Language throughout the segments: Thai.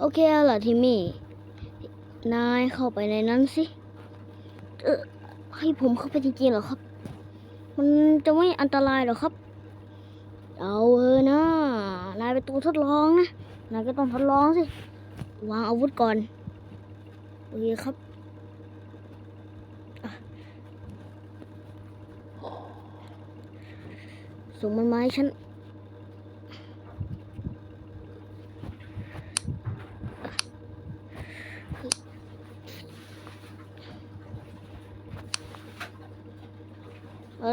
โอเคเอาล่ะทิมมี่ นายเข้าไปในนั้นสิ เออให้ผมเข้าไปจริงๆเหรอครับ มันจะไม่อันตรายหรอครับ เอาเออนะ นายเป็นตัวทดลองนะ นายก็ต้องทดลองสิ วางอาวุธก่อน โอเคครับส่งมันมาให้ฉัน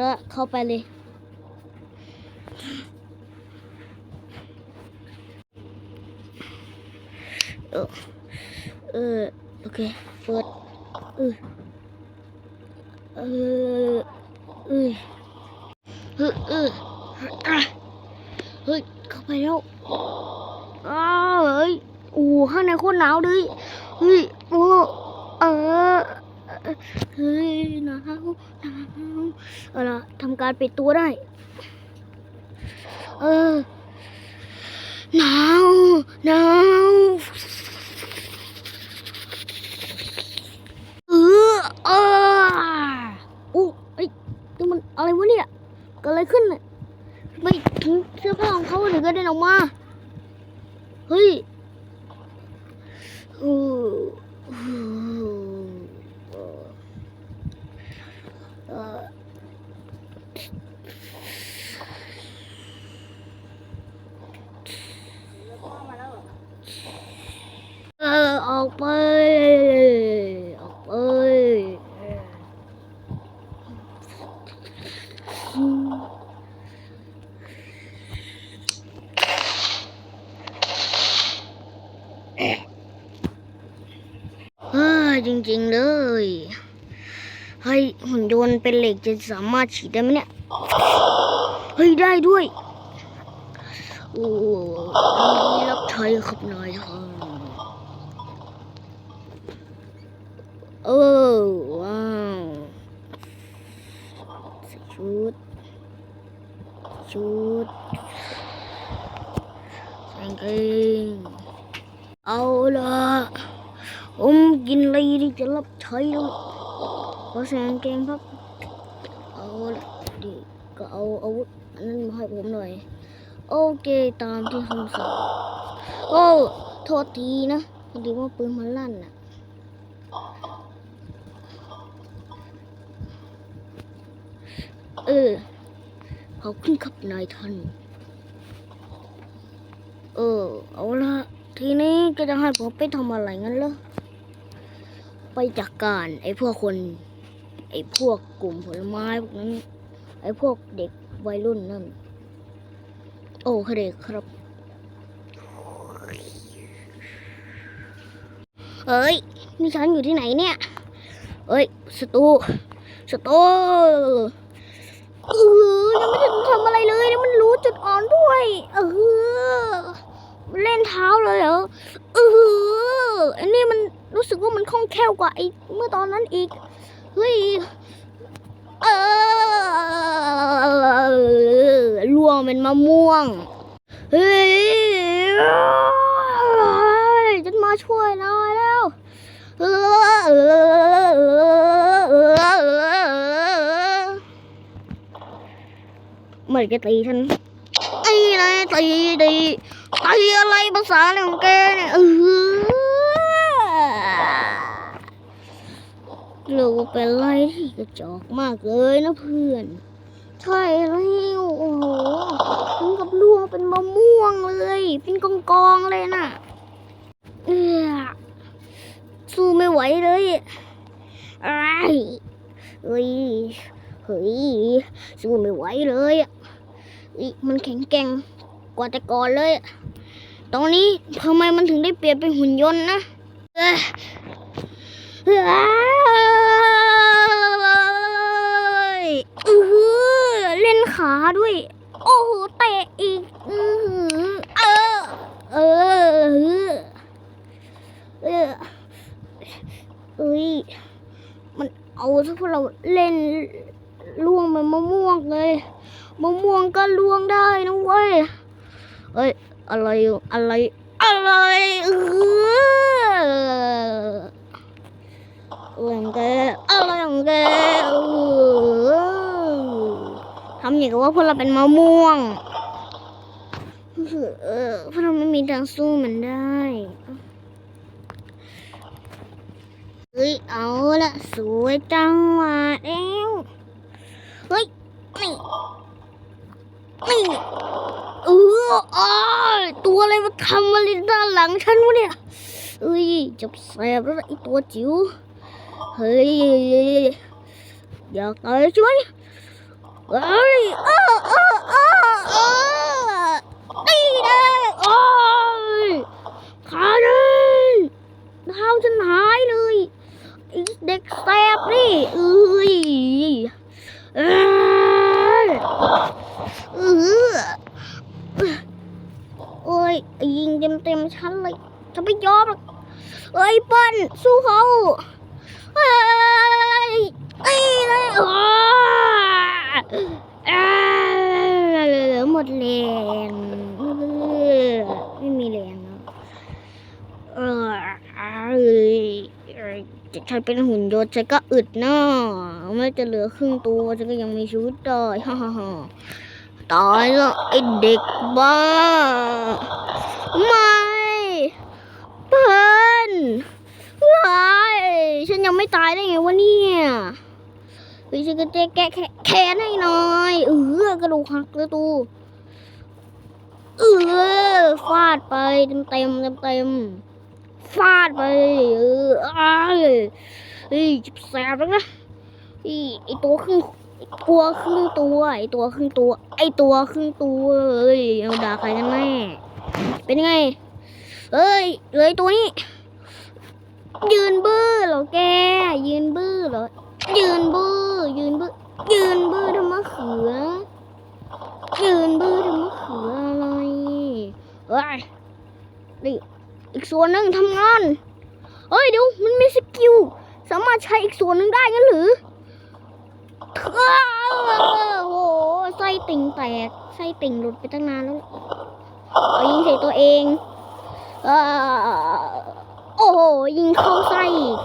เอาละเข้าไปเลย เออเออโอเคเปิดเออเออเออเออเออเฮ้ยเข้าไปแล้วอ้าวเฮ้ยโอ้ข้างในโคตรหนาวเลยเฮ้ยโอ้ เฮ้ยหนาวหนาวเอาละทำการปิดตัวได้ เออหนาวหนาวเออเอออู้ไอ้ยนี่มันอะไรวะเนี่ยเกิดอะไรขึ้นน่ะไปถึงเสื้อผ้าของเขาถึงกระเด็นออกมา เฮ้ยเออเออเออ เอ ออกไป ออกไปเออจริงๆเลยเฮ้ยหุ่นยนต์เป็นเหล็กจะสามารถฉีดได้ไหมเนี่ย เฮ้ย ได้ด้วย โอ้ยินดีรับใช้ครับนายครับ เออว้าวชุด ชุดส่กางเกงเอาละผมกินอะไรที่จะรับใช้แล้วขอใส่กางเกงครับ เอาละดิก็เอาอาวุธอันนั้นมาให้ผมหน่อย โอเคตามที่คำสั่งโอ้ โทษทีนะพอดีว่าปืนมันลั่นน่ะ เออขอบคุณครับนายท่าน เออ เอาละทีนี้ก็จะให้ผมไปทำอะไรงั้นเหรอ ไปจัดกการไอ้พวกคน ไอ้พวกกลุ่มผลไม้พวกนั้น ไอ้พวกเด็กวัยรุ่นนั่น โอ้ค่ะเด็กครับ เอ้ย นี่ฉันอยู่ที่ไหนเนี่ย เอ้ย สตู สตู เออยังไม่ทันทำอะไรเลยแล้วมันรู้จุดอ่อนด้วย เออ เล่นเท้าเลยเหรอเอออันนี้มันรู้สึกว่ามันคล่องแคล่วกว่าไอ้เมื่อตอนนั้นอีก เฮ้ย เออล่วงเป็นมะม่วง เฮ้ยฉันมาช่วยนายแล้ว เออเออเออเออเออ เหมือนจะตีฉันตีเลยตีตีตีอะไรภาษาอะไรของแกเนี่ยเออเราเป็นไรที่กระจอกมากเลยนะเพื่อน ใช่แล้วโอ้โหถึงกับล่วงเป็นมะม่วงเลย เป็นกองกองเลยน่ะเออสู้ไม่ไหวเลยไอ้ายเฮ้ย เฮ้ยสู้ไม่ไหวเลยอะมันแข็งแกร่งกว่าแต่ก่อนเลยตอนนี้ทำไมมันถึงได้เปลี่ยนเป็นหุ่นยนต์นะเอ้ยเออเล่นขาด้วย โอ้โหเตะอีกเออเออเออเอ้ยมันเอาถ้าพวกเราเล่น ล่วงเหมือนมะม่วงเลยมะม่วงก็ล่วงได้นะเว้ยเอ้ยอะไรอะไรอะไรเอออะไรของแกอะไรของแกเออทำอย่างกับว่าพวกเราเป็นมะม่วงพวกเราไม่มีทางสู้มันได้เฮ้ยเอาละสวยจังหวะเอง เอออ้ยตัวอะไรมาทำอะไรด้านหลังฉันวะเนี่ยเอ้ยจะแสบแล้วไอตัวจิ๋วเฮ้ยอยากตายใช่ไหมเฮ้ยเออเออเออนี่นะโอ้ยขาดเลยเท้าฉันหายเลยไอ้เด็กแสบนี่เอ้ยเอ้ยเออโอ้ยยิงเต็มเต็มๆชั้นเลย จะไม่ยอมหรอกเอ้ยเปิ้ล สู้เขาเอ้ยเอ้ยเลยอ้าอ้หมดแรงไม่มีแรงแล้วเอออ้เอ้ยฉันเป็นหุ่นยนต์ฉันก็อึดเนาะไม่จะเหลือครึ่งตัวฉันก็ยังมีชีวิตได้ฮ่าฮ่าฮ่าตายแล้วไอเด็กบ้าไม่เพิ่อน ว้ายฉันยังไม่ตายได้ไงวะเนี่ยเฮ้ยฉันก็จะแก้แค้แค้นให้หน่อยเออกระดูกหักเลยตูเออฟาดไปเต็มเต็มเต็มเต็มฟาดไปเอออ้ายเฮ้ยจ็บแสบแล้วนะไอ้ไอตัวครึ่งตัวครึ่งตัวไอตัวครึ่งตัว ไอตัวครึ่งตัวเอ้ยเอาด่าใครกันแน่เป็นไงเอ้ยเลยตัวนี้ ยืนบื้อเหรอแก ยืนบื้อเหรอ ยืนบื้อ ยืนบื้อ ยืนบื้อทำมะเขือ ยืนบื้อทำมะเขืออะไรเฮ้ยนี่อีกส่วนหนึ่งทำงาน เฮ้ยเดี๋ยวมันมีสกิล สามารถใช้อีกส่วนหนึ่งได้งั้นหรือโอ้โหไส้ติ่งแตก ไส้ติ่งหลุดไปตั้งนานแล้วยิงใส่ตัวเอง เออ โอ้โห ยิงเข้าไส้อีก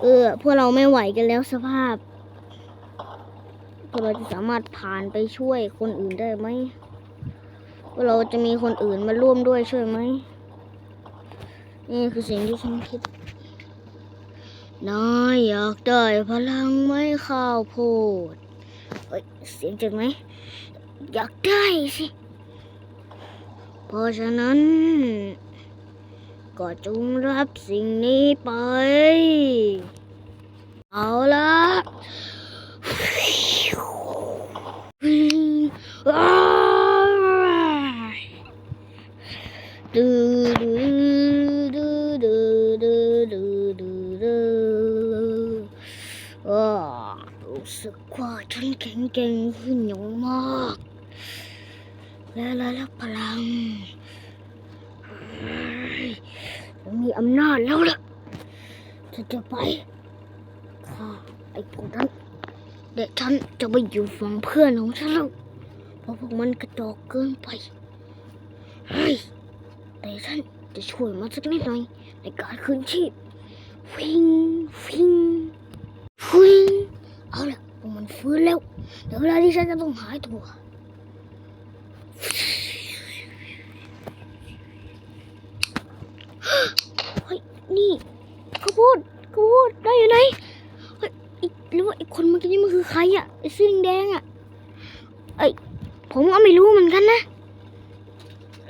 เออ พวกเราไม่ไหวกันแล้วสภาพพวกเราจะสามารถผ่านไปช่วยคนอื่นได้ไหมพวกเราจะมีคนอื่นมาร่วมด้วยช่วยไหม นี่คือสิ่งที่ฉันคิดนายอยากได้พลังไหมข้าวโพด เฮ้ย เสียงจากไหนอยากได้สิ เพราะฉะนั้น ก็จงรับสิ่งนี้ไป เอาละดูดูดูดูดูดูดูดูอ้ารู้สึกว่าฉันแข็งแกร่งขึ้นอย่างมาก และและและพลัง มีอำนาจแล้วล่ะฉันจะไปฆ่าไอ้พวกนั้นเด็กฉันจะไปอยู่ฝั่งเพื่อนของฉันแล้วเพราะพวกมันกระจอกเกินไปเฮ้ยแต่ฉันจะช่วยมันสักนิดหน่อยในการคืนชีพฟิงฟิงฟิงเอาละพวกมันฟื้นแล้วเดี๋ยวเวลาที่ฉันจะต้องหายตัว เฮ้ย นี่ข้าวโพดข้าวโพดได้อยู่ไหนเฮ้ไอ้หรือว่าไอ้คนเมื่อกี้มันคือใครอะไอ้เสื้อแดงๆอะเอ้ผมก็ไม่รู้เหมือนกันนะ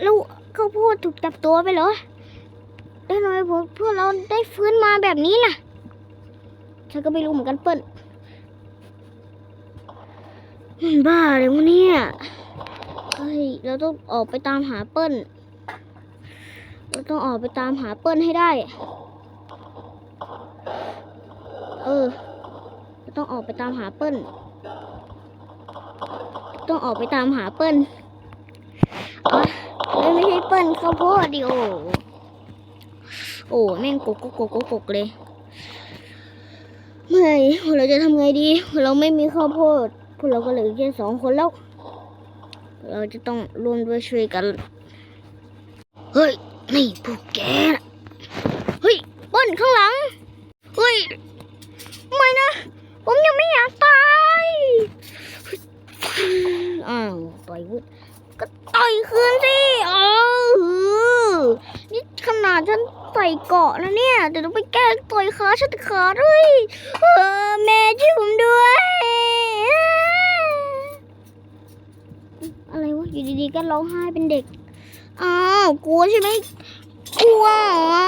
แล้วข้าวโพดถูกจับตัวไปเหรอแล้วทำไมพวกพวกเราได้ฟื้นมาแบบนี้ล่ะฉันก็ไม่รู้เหมือนกันเปิ้ลมันบ้าเลยวะเนี่ยเฮ้ยเราต้องออกไปตามหาเปิ้ล เราต้องออกไปตามหาเปิ้ลให้ได้ เออเราต้องออกไปตามหาเปิ้ล ต้องออกไปตามหาเปิ้ลอ๋อไม่ใช่เปิ้ลข้าวโพดดิโอโอ้แม่งกกกกกกกเลยเมื่อยเราจะทำไงดี เราไม่มีข้าวโพด พวกเราก็เหลือแค่สองคนแล้ว เราจะต้องร่วมด้วยช่วยกัน เฮ้ย นี่พวกแกเฮ้ยเปิ้ลข้างหลัง เฮ้ยไม่นะ ผมยังไม่อยากตายอ้าวต่อยวุฒก็ต่อยคืนสิเออนี่ขนาดฉันใส่เกาะนะเนี่ยแต่ต้องไปแก้ต่อยขาฉันขาดด้วยเออแม่ช่วยผมด้วย อะไรวะอยู่ดีๆก็ร้องไห้เป็นเด็ก อ้าวกลัวใช่ไหมกลัวเหรอ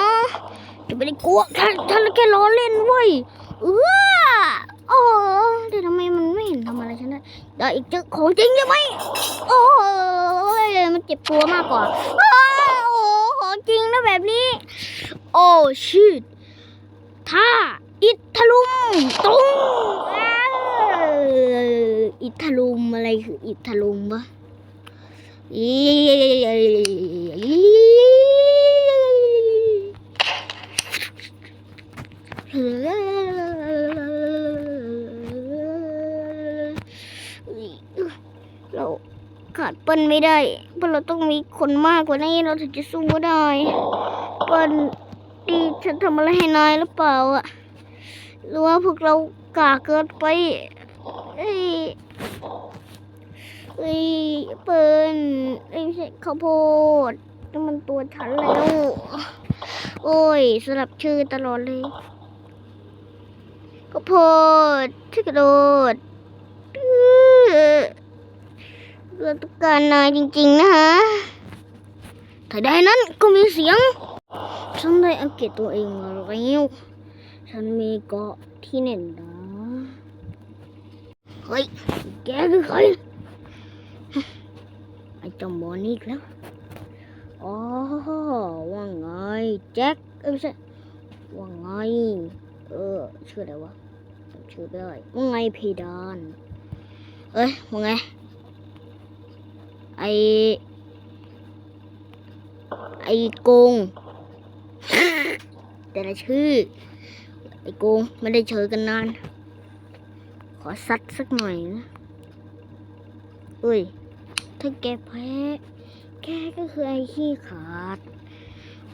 จะไม่ได้กลัวท่านท่านแค่ล้อเล่นเว้ยเออโอ้แต่ทำไมมันไม่เห็นทำอะไรฉันได้เดี๋ยวอีกเจอของจริงใช่ไหมโอ้ยมันเจ็บตัวมากกว่าโอ้ของจริงนะแบบนี้ โอ้ชิดถ้าอิทลุมตรงอ้าวอิทลุมอะไรคืออิทลุมวะ เราขาดเปิ้ลไม่ได้เพราะเราต้องมีคนมากกว่านี้เราถึงจะสู้ได้ เปิ้ลดีฉันทำอะไรให้นายหรือเปล่าอะหรือว่าพวกเรากาเกินไปเอ้ย เอ้เปิ้ลเอ้ยไม่ใช่ข้าวโพดนี่มันตัวฉันแล้ว โอ้ยสลับชื่อตลอดเลยข้าวโพดชื่กระโดดอื้อเราต้องการนายจริง ๆ นะฮะถ้าได้นั้นก็มีเสียง ฉันได้อังเกตตัวเองมาแล้วฉันมีเกาะที่แน่นนาเฮ้ย แกคือใคร ไอ้เจอมอนี่อีกแล้ว อ๋อ ว่าไงแจ็ค เอ้ยไม่ใช่ ว่าไง เออ ชื่ออะไรวะชื่อไม่ได้ว่าไงเพดาน เอ้ยว่าไง ไอ ไอโกงแต่ละชื่อ ไอโกงไม่ได้เจอกันนาน ขอซัดสักหน่อยนะเอ้ย ถ้าแกแพ้แกก็คือไอ้ขี้ขาด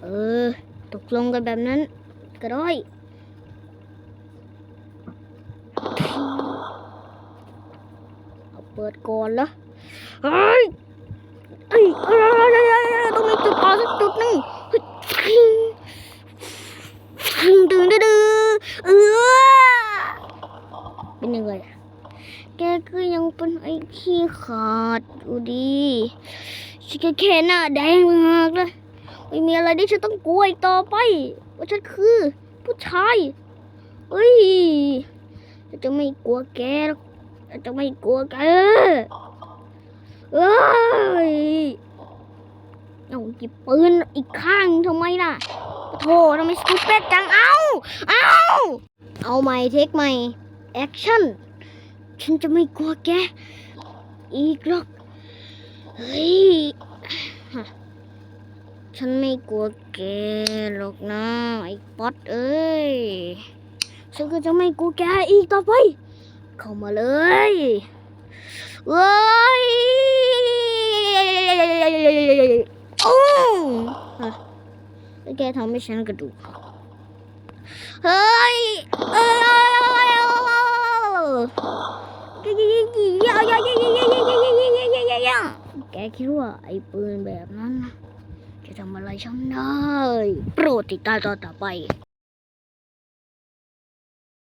เออ ตกลงกันแบบนั้นก็ได้เอาเปิดก่อนเหรอเฮ้ยเอ้ยเอ้ยเอ้ยเอ้ยต้องมีจุดอ่อนสักจุดหนึงเฮ้ยฟิงฟิงดึงดื้อดื้อเออเป็นยังไงแกก็ยังเป็นไอ้ขี้ขา ดอยู่ดีฉันแค่แค่หน้าแดงมากเลยไม่มีอะไรที่ฉันต้องกลัวอีกต่อไป ว่าฉันคือ ผู้ชายเอ้ยฉันจะไม่กลัวแกหรอกฉันจะไม่กลัวแกเอ้ยเอาหยิบปืนอีกข้างทำไมล่ะโธ่ทำไมสตูเป็ดจัง เอาเอาเอาใหม่เทคใหม่ แอคชั่น ฉันจะไม่กลัวแก อีกหรอก เฮ้ย ฉันไม่กลัวแกหรอกนะ ไอ้ป๊อตเอ้ย ฉันก็จะไม่กลัวแกอีกต่อไป เข้ามาเลยเว้ยโอ้แกทำให้ฉันกระดูกเฮ้ยเอ้ย แกคิดว่าไอ้ปืนแบบนั้น จะทำอะไรฉันได้ โปรดติดตามตอนต่อไป